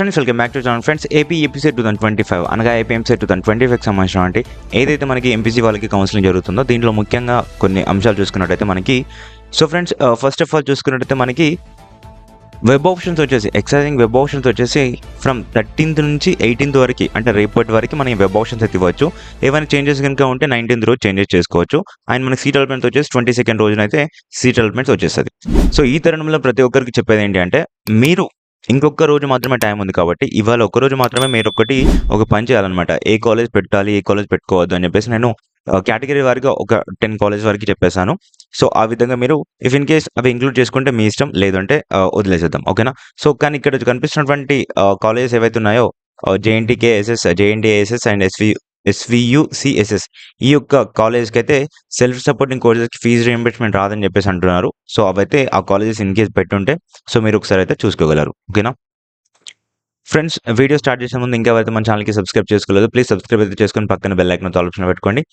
Friends welcome back to channel friends AP MPC two thousand twenty five అనగా AP EAMCET two thousand twenty five సంబంధించినటువంటి ఏదైతే మనకి MPC వాళ్ళకి counselling జరుగుతుందో దీంట్లో ముఖ్యంగా కొన్ని అంశాలు చూసుకున్నట్టయితే మనకి so friends first of all చూసుకున్నట్టయితే మనకి వెబ్ ఆప్షన్స్ వచ్చేసి ఎక్సైజింగ్ వెబ్ ఆప్షన్స్ వచ్చేసి ఫ్రమ్ థర్టీన్త్ నుంచి ఎయిటీన్త్ వరకు అంటే రేపటి వరకు మనం వెబ్ ఆప్షన్స్ అయితే ఇవ్వచ్చు. ఏమైనా చేంజెస్ కనుక ఉంటే నైన్టీన్త్ రోజు చేంజెస్ చేసుకోవచ్చు. అండ్ మనకి సీట్ అలమెంట్స్ వచ్చేసి ట్వంటీ సెకండ్ రోజునైతే సీట్ అలమెంట్స్ వచ్చేస్తుంది. సో ఈ తరుణంలో ప్రతి ఒక్కరికి చెప్పేది ఏంటి అంటే మీరు ఇంకొక రోజు మాత్రమే టైం ఉంది కాబట్టి ఇవాళ ఒక రోజు మాత్రమే మీరు ఒకటి ఒక పని చేయాలన్నమాట. ఏ కాలేజ్ పెట్టాలి ఏ కాలేజ్ పెట్టుకోవద్దు అని చెప్పేసి నేను కేటగిరీ వారిగా ఒక టెన్ కాలేజ్ వరకు చెప్పేశాను. సో ఆ విధంగా మీరు ఇఫ్ ఇన్ కేస్ అవి ఇంక్లూడ్ చేసుకుంటే మీ ఇష్టం లేదంటే వదిలేసేద్దాం. ఓకేనా? సో కానీ ఇక్కడ కనిపిస్తున్నటువంటి కాలేజెస్ ఏవైతే ఉన్నాయో JNTK SS JNTASS and SV SVUCSS ఈ యొక్క కాలేజ్కి అయితే సెల్ఫ్ సపోర్టింగ్ కోర్సెస్కి ఫీజు రియంబర్స్మెంట్ రాదని చెప్పేసి అంటున్నారు. సో అవైతే ఆ కాలేజెస్ ఇన్ కేస్ పెట్టుంటే సో మీరు ఒకసారి అయితే చూసుకోగలరు. ఓకేనా? ఫ్రెండ్స్ వీడియో స్టార్ట్ చేసే ముందు ఇంకా అయితే మన ఛానల్కి సబ్స్క్రైబ్ చేసుకోలేదు ప్లీజ్ సబ్స్క్రైబ్ అయితే చేసుకొని పక్కన బెల్ ఐకన్ ఆప్షన్ పెట్టుకోండి.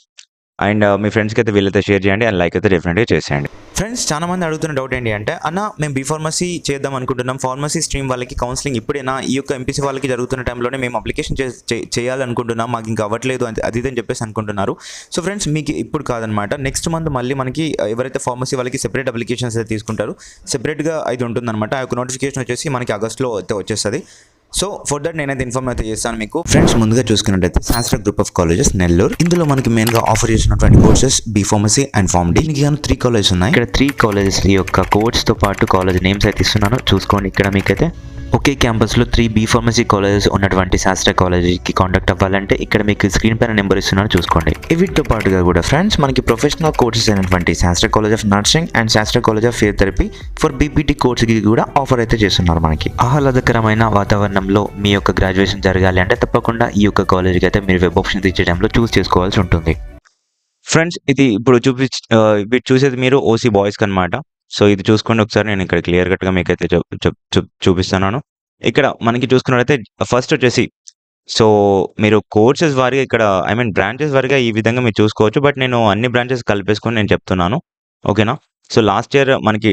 అండ్ uh, మీ ఫ్రెండ్స్కి అయితే వీళ్ళైతే షేర్ చేయండి అండ్ లైక్ అయితే డెఫినెట్గా చేసేయండి. ఫ్రెండ్స్ చాలా మంది అడుగుతున్న డౌట్ ఏంటి అంటే అన్న మేము బీ ఫార్మసీ చేద్దాం అనుకుంటున్నాం. ఫార్మసీ స్ట్రీమ్ వాళ్ళకి కౌన్సిలింగ్ ఇప్పుడైనా? ఈ యొక్క ఎంపీసీ వాళ్ళకి జరుగుతున్న టైంలోనే మేము అప్లికేషన్ చే- చేయాలనుకుంటున్నాం. మాకు ఇంకా అవ్వట్లేదు అది ఇది అని చెప్పేసి అనుకుంటున్నారు. సో ఫ్రెండ్స్ మీకు ఇప్పుడు కాదనమాట నెక్స్ట్ మంత్ మళ్ళీ మనకి ఎవరైతే ఫార్మసీ వాళ్ళకి సెపరేట్ అప్లికేషన్స్ అయితే తీసుకుంటారు సెపరేట్గా అది ఉంటుందన్నమాట. ఆ యొక్క నోటిఫికేషన్ వచ్చేసి మనకి ఆగస్ట్లో అయితే వచ్చేస్తుంది. సో ఫర్ దట్ నేనైతే ఇన్ఫార్మ్ అయితే చేస్తాను మీకు. ఫ్రెండ్స్ ముందుగా చూసుకున్నట్టయితే శాస్త్ర గ్రూప్ ఆఫ్ కాలేజెస్ నెల్లూరు ఇందులో మనకి మెయిన్గా ఆఫర్ చేసినటువంటి courses B pharmacy and pharm D దీనికి గాను త్రీ కాలేజెస్ ఉన్నాయి. ఇక్కడ త్రీ కాలేజెస్ యొక్క కోర్స్తో పాటు కాలేజ్ నేమ్స్ అయితే ఇస్తున్నాను. చూసుకోండి ఇక్కడ మీకైతే. ఒకే క్యాంపస్లో త్రీ బీ ఫార్మసీ కాలేజెస్ ఉన్నటువంటి శాస్త్ర కాలేజీకి కాంటాక్ట్ అవ్వాలంటే ఇక్కడ మీకు స్క్రీన్ పైన నెంబర్ ఇస్తున్నాను చూసుకోండి. వీటితో పాటుగా కూడా ఫ్రెండ్స్ మనకి ప్రొఫెషనల్ కోర్సెస్ అయినటువంటి Sastra college of nursing and Sastra college of therapy for BPT కోర్స్కి కూడా ఆఫర్ అయితే చేస్తున్నారు మనకి. ఆహ్లాదకరమైన వాతావరణంలో మీ యొక్క గ్రాడ్యుయేషన్ జరగాలి అంటే తప్పకుండా ఈ యొక్క కాలేజీకి అయితే మీరు వెబ్ ఆప్షన్ తీర్చడంలో టైంలో చూస్ చేసుకోవాల్సి ఉంటుంది. ఫ్రెండ్స్ ఇది ఇప్పుడు చూపి వీటి చూసేది మీరు ఓసీ బాయ్స్కి అనమాట సో ఇది చూసుకోండి ఒకసారి నేను ఇక్కడ క్లియర్ కట్గా మీకైతే చూపిస్తున్నాను. ఇక్కడ మనకి చూసుకున్నట్లయితే ఫస్ట్ వచ్చేసి సో మీరు కోర్సెస్ వారిగా ఇక్కడ ఐ మీన్ బ్రాంచెస్ వారిగా ఈ విధంగా మీరు చూసుకోవచ్చు. బట్ నేను అన్ని బ్రాంచెస్ కలిపేసుకొని నేను చెప్తున్నాను. ఓకేనా సో లాస్ట్ ఇయర్ మనకి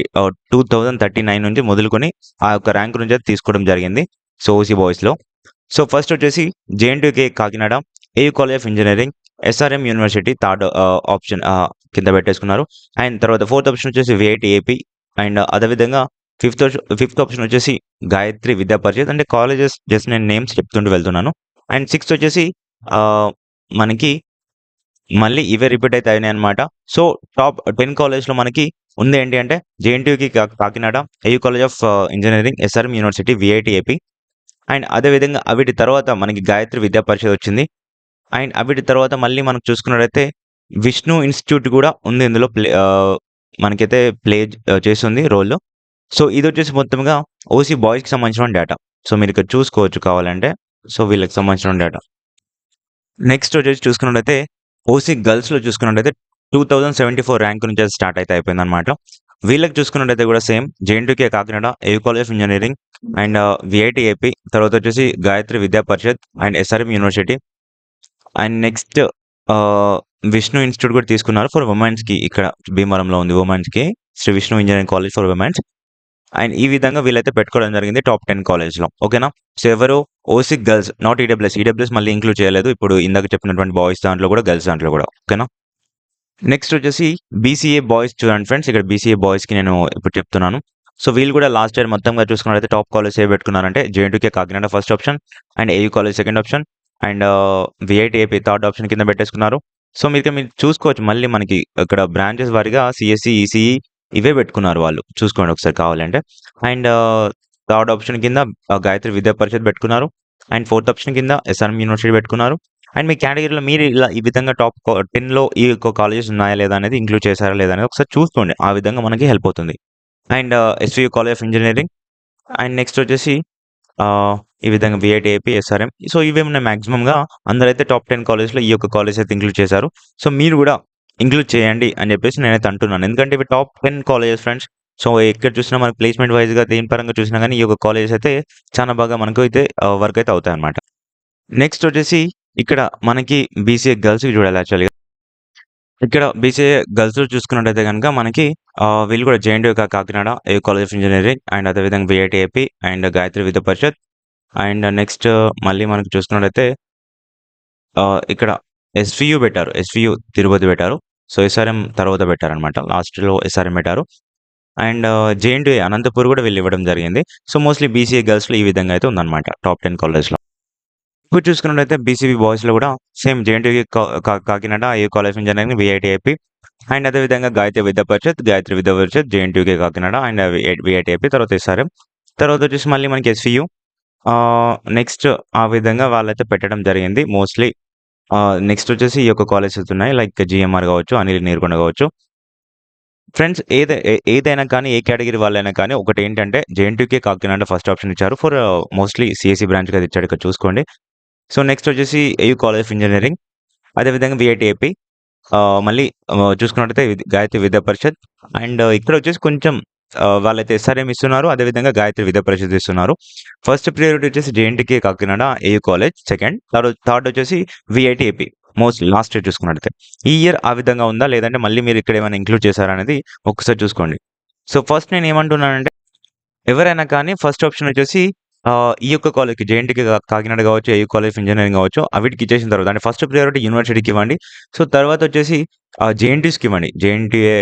టూ థౌజండ్ థర్టీ నైన్ నుంచి మొదలుకొని ఆ యొక్క ర్యాంక్ నుంచి అయితే తీసుకోవడం జరిగింది. సో ఓసీ బాయ్స్లో సో ఫస్ట్ వచ్చేసి JNTK Kakinada AU college of engineering SRM university third option కింద పెట్టేసుకున్నారు. అండ్ తర్వాత ఫోర్త్ ఆప్షన్ వచ్చేసి విఐటి ఏపీ అండ్ అదేవిధంగా ఫిఫ్త్ ఫిఫ్త్ ఆప్షన్ వచ్చేసి గాయత్రి విద్యా పరిషత్. అంటే కాలేజెస్ జస్ట్ నేను నేమ్స్ చెప్తుంటూ వెళ్తున్నాను. అండ్ సిక్స్త్ వచ్చేసి మనకి మళ్ళీ ఇవే రిపీట్ అయితే అయినాయి అనమాట సో టాప్ టెన్ కాలేజ్లో మనకి ఉంది ఏంటి అంటే జేఎన్టీయూకి Kakinada AU college of engineering SRM university VIT AP and అదేవిధంగా వీటి తర్వాత మనకి గాయత్రి విద్యా పరిషత్ వచ్చింది. అండ్ వీటి తర్వాత మళ్ళీ మనం చూసుకున్నట్టయితే విష్ణు ఇన్స్టిట్యూట్ కూడా ఉంది. ఇందులో ప్లే మనకైతే ప్లే చేస్తుంది రోల్లో సో ఇది వచ్చేసి మొత్తంగా ఓసీ బాయ్స్కి సంబంధించిన డేటా సో మీరు ఇక్కడ చూసుకోవచ్చు కావాలంటే. సో వీళ్ళకి సంబంధించిన డేటా నెక్స్ట్ వచ్చేసి చూసుకున్నట్టయితే ఓసీ గర్ల్స్లో చూసుకున్నట్టయితే two thousand seventy four rank నుంచి స్టార్ట్ అయితే అయిపోయింది అనమాట వీళ్ళకి చూసుకున్నట్టయితే కూడా same JNTK Kakinada A college of engineering and VIT AP తర్వాత వచ్చేసి Gayatri Vidya Parishad and SRM university and next Vishnu institute కూడా తీసుకున్నారు ఫర్ ఉమెన్స్కి. ఇక్కడ భీమవరంలో ఉంది ఉమెన్స్కి. Shri Vishnu engineering college for womens and ఈ విధంగా వీళ్ళైతే పెట్టుకోవడం జరిగింది టాప్ టెన్ కాలేజ్లో. ఓకేనా? సో ఎవరు OC girls not EWS EWS మళ్ళీ ఇంక్లూడ్ చేయలేదు. ఇప్పుడు ఇందాక చెప్పినటువంటి బాయ్స్ దాంట్లో కూడా గర్ల్స్ దాంట్లో కూడా. ఓకేనా? నెక్స్ట్ వచ్చేసి బీసీఏ బాయ్స్ చూడండి ఫ్రెండ్స్. ఇక్కడ బీసీఏ బాయ్స్కి నేను ఇప్పుడు చెప్తున్నాను. సో వీళ్ళు కూడా లాస్ట్ ఇయర్ మొత్తంగా చూసుకున్నట్లయితే టాప్ కాలేజ్ ఏ పెట్టుకున్నారంటే JNTK Kakinada first option and AU college second option and VIT AP third option కింద పెట్టేసుకున్నారు. సో మీరు మీరు చూసుకోవచ్చు. మళ్ళీ మనకి ఇక్కడ బ్రాంచెస్ వారిగా సిఎస్సి ఈసీఈ ఇవే పెట్టుకున్నారు వాళ్ళు. చూసుకోండి ఒకసారి కావాలంటే. అండ్ థర్డ్ ఆప్షన్ కింద గాయత్రి విద్యా పరిషత్ పెట్టుకున్నారు. అండ్ ఫోర్త్ ఆప్షన్ కింద ఎస్ఆర్ఎం యూనివర్సిటీ పెట్టుకున్నారు. అండ్ మీ కేటగిరీలో మీరు ఇలా ఈ విధంగా టాప్ టెన్లో ఈ యొక్క కాలేజెస్ ఉన్నాయా లేదా అనేది ఇంక్లూడ్ చేశారా లేదా అనేది ఒకసారి చూసుకోండి. ఆ విధంగా మనకి హెల్ప్ అవుతుంది. And SV college of engineering. And next వచ్చేసి ఈ విధంగా విఐటి ఏపీ ఎస్ఆర్ఎం. సో ఇవే ఉన్నాయి మాక్సిమంగా అందరైతే టాప్ టెన్ కాలేజ్లో ఈ యొక్క కాలేజ్ అయితే ఇంక్లూడ్ చేశారు. సో మీరు కూడా ఇంక్లూడ్ చేయండి అని చెప్పేసి నేనైతే అంటున్నాను. ఎందుకంటే ఇవి top ten colleges friends so ఎక్కడ చూసినా మనకి ప్లేస్మెంట్ వైజ్గా దేని పరంగా చూసినా కానీ ఈ యొక్క కాలేజెస్ అయితే చాలా బాగా మనకు అయితే వర్క్ అయితే అవుతాయి అనమాట నెక్స్ట్ వచ్చేసి ఇక్కడ మనకి బీసీఏ గర్ల్స్కి చూడాలి యాక్చువల్గా ఇక్కడ బీసీఏ గర్ల్స్ చూసుకున్నట్టయితే కనుక మనకి వీళ్ళు కూడా JNT Kakinada A college of engineering and అదేవిధంగా VIT AP and Gayatri Vidya Parishad and next మళ్ళీ మనకు చూసుకున్నట్టయితే ఇక్కడ ఎస్‌వియు పెట్టారు. ఎస్‌వియు తిరుపతి పెట్టారు. సో, ఎస్ఆర్ఎం తర్వాత పెట్టారనమాట. లాస్ట్‌లో ఎస్ఆర్ఎం పెట్టారు. అండ్ జేఎన్టీ అనంతపూర్ కూడా వెళ్ళి ఇవ్వడం జరిగింది. సో, మోస్ట్‌లీ బీసీఏ గర్ల్స్‌లో ఈ విధంగా అయితే ఉందన్నమాట టాప్ 10 కాలేజ్‌లో. ఇప్పుడు చూసుకున్నట్టయితే బీసీబీ బాయ్స్‌లో కూడా సేమ్ జేఎన్టీ కా Kakinada, A college of engineering, VIT AP and అదే విధంగా Gayatri Vidya Parishad, Gayatri Vidya Parishad, JNTUK Kakinada and V తర్వాత ఎస్ఆర్ఎం. తర్వాత వచ్చేసి మళ్ళీ మనకి ఎస్‌వియు. నెక్స్ట్ ఆ విధంగా వాళ్ళైతే పెట్టడం జరిగింది. మోస్ట్‌లీ నెక్స్ట్ వచ్చేసి ఈ యొక్క కాలేజెస్ ఉన్నాయి. లైక్ జీఎంఆర్ కావచ్చు, అనిల్ నీరుకొండ కావచ్చు. ఫ్రెండ్స్ ఏదే ఏదైనా కానీ, ఏ కేటగిరీ వాళ్ళైనా కానీ ఒకటేంటంటే జేఎన్టీకే కాకినాడ ఫస్ట్ ఆప్షన్ ఇచ్చారు. ఫర్ మోస్ట్‌లీ సీఎస్ఈ బ్రాంచ్ కదా ఇచ్చాడు ఇక్కడ చూసుకోండి. సో, నెక్స్ట్ వచ్చేసి ఏయూ కాలేజ్ ఆఫ్ ఇంజనీరింగ్ అదే విధంగా మళ్ళీ చూసుకున్నట్టయితే గాయత్రి విద్యా పరిషత్ అండ్ ఇక్కడ వచ్చేసి కొంచెం వాళ్ళైతే ఎస్ఆర్ఎం ఇస్తున్నారు. అదే విధంగా గాయత్రి విద్యా పరిషత్ ఇస్తున్నారు. ఫస్ట్ ప్రియారిటీ వచ్చేసి JNTK Kakinada, AU college second. Third third వచ్చేసి వీఐటీఐపీ మోస్ట్ లాస్ట్ ఇయర్ చూసుకున్నట్లయితే ఈ ఇయర్ ఆ విధంగా ఉందా? లేదంటే మళ్ళీ మీరు ఇక్కడ ఏమైనా ఇంక్లూడ్ చేశారా అనేది ఒకసారి చూసుకోండి. సో, ఫస్ట్ నేను ఏమంటున్నానంటే ఎవరైనా కానీ ఫస్ట్ ఆప్షన్ వచ్చేసి ఈ యొక్క కాలేజ్‌కి జేఎన్టీకి కాకినాడ కావచ్చు, ఏ కాలేజ్ ఇంజనీరింగ్ కావచ్చు అవిటికి ఇచ్చేసిన తర్వాత అంటే ఫస్ట్ ప్రియారిటీ యూనివర్సిటీకి ఇవ్వండి. సో, తర్వాత వచ్చేసి జేఎన్టీస్కి ఇవ్వండి. జేఎన్టీఏ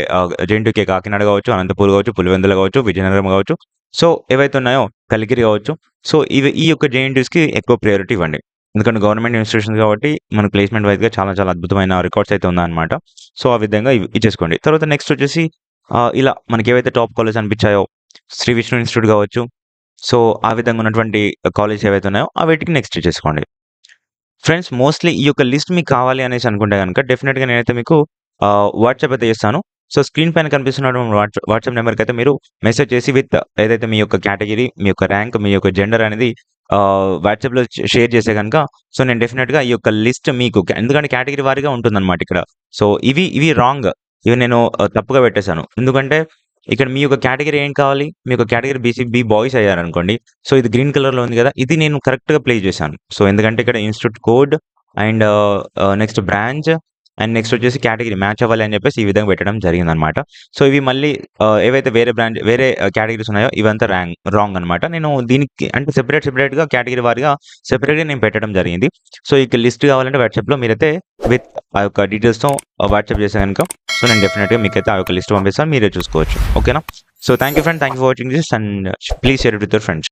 జేఎన్టీకే కాకినాడ కావచ్చు, అనంతపూర్ కావచ్చు, పులివెందుల కావచ్చు, విజయనగరం కావచ్చు. సో, ఏవైతే ఉన్నాయో కలికిరి కావచ్చు. సో, ఇవి ఈ యొక్క జేఎన్టీస్కి ఎక్కువ ప్రియారిటీ ఇవ్వండి. ఎందుకంటే గవర్నమెంట్ ఇన్‌స్టిట్యూషన్స్ కాబట్టి మన ప్లేస్‌మెంట్ వైజ్గా చాలా చాలా అద్భుతమైన రికార్డ్స్ అయితే ఉందన్నమాట సో, ఆ విధంగా ఇచ్చేసుకోండి. తర్వాత నెక్స్ట్ వచ్చేసి ఇలా మనకి ఏవైతే టాప్ కాలేజ్ అనిపించాయో శ్రీ విష్ణు ఇన్‌స్టిట్యూట్ కావచ్చు. సో, ఆ విధంగా ఉన్నటువంటి కాలేజ్ ఏవైతే ఉన్నాయో వాటికి నెక్స్ట్ చేసుకోండి ఫ్రెండ్స్ మోస్ట్‌లీ ఈ యొక్క లిస్ట్ మీకు కావాలి అనేసి అనుకుంటే గనుక డెఫినెట్గా నేనైతే మీకు వాట్సాప్ అయితే చేస్తాను. సో, స్క్రీన్ పైన కనిపిస్తున్నటువంటి వాట్సాప్ వాట్సాప్ అయితే మీరు మెసేజ్ చేసి విత్ ఏదైతే మీ యొక్క కేటగిరీ, మీ యొక్క ర్యాంక్, మీ యొక్క జెండర్ అనేది వాట్సాప్‌లో షేర్ చేసే కనుక సో, నేను డెఫినెట్గా ఈ యొక్క లిస్ట్ మీకు ఎందుకంటే కేటగిరీ వారీగా ఉంటుందన్నమాట ఇక్కడ. సో, ఇవి ఇవి రాంగ్. ఇవి నేను తప్పుగా పెట్టేసాను. ఎందుకంటే ఇక్కడ మీ యొక్క కేటగిరీ ఏం కావాలి? మీ యొక్క కేటగిరీ బీసీబీ బాయ్స్ అయ్యారనుకోండి. సో, ఇది గ్రీన్ కలర్‌లో ఉంది కదా! ఇది నేను కరెక్ట్‌గా ప్లేస్ చేశాను. సో, ఎందుకంటే ఇక్కడ institute code and next branch and next వచ్చేసి కేటగిరీ మ్యాచ్ అవ్వాలి అని చెప్పేసి ఈ విధంగా పెట్టడం జరిగిందన్నమాట. సో, ఇవి మళ్ళీ ఏవైతే వేరే బ్రాంచ్ వేరే కేటగిరీస్ ఉన్నాయో ఇవంతా రాంగ్ రాంగ్ అనమాట నేను దీనికి అంటే సెపరేట్ సెపరేట్‌గా కేటగిరీ వారిగా సెపరేట్‌గా నేను పెట్టడం జరిగింది. సో, ఈ లిస్ట్ కావాలంటే వాట్సాప్‌లో మీరైతే విత్ ఆ యొక్క డీటెయిల్స్‌తో వాట్సాప్ చేసే కనుక సో, నేను డెఫినెట్గా మీకైతే ఆ యొక్క లిస్ట్ పంపిస్తాను. మీరే చూసుకోవచ్చు. ఓకేనా? So, thank you friend. Thank you for watching this and please share with your friends.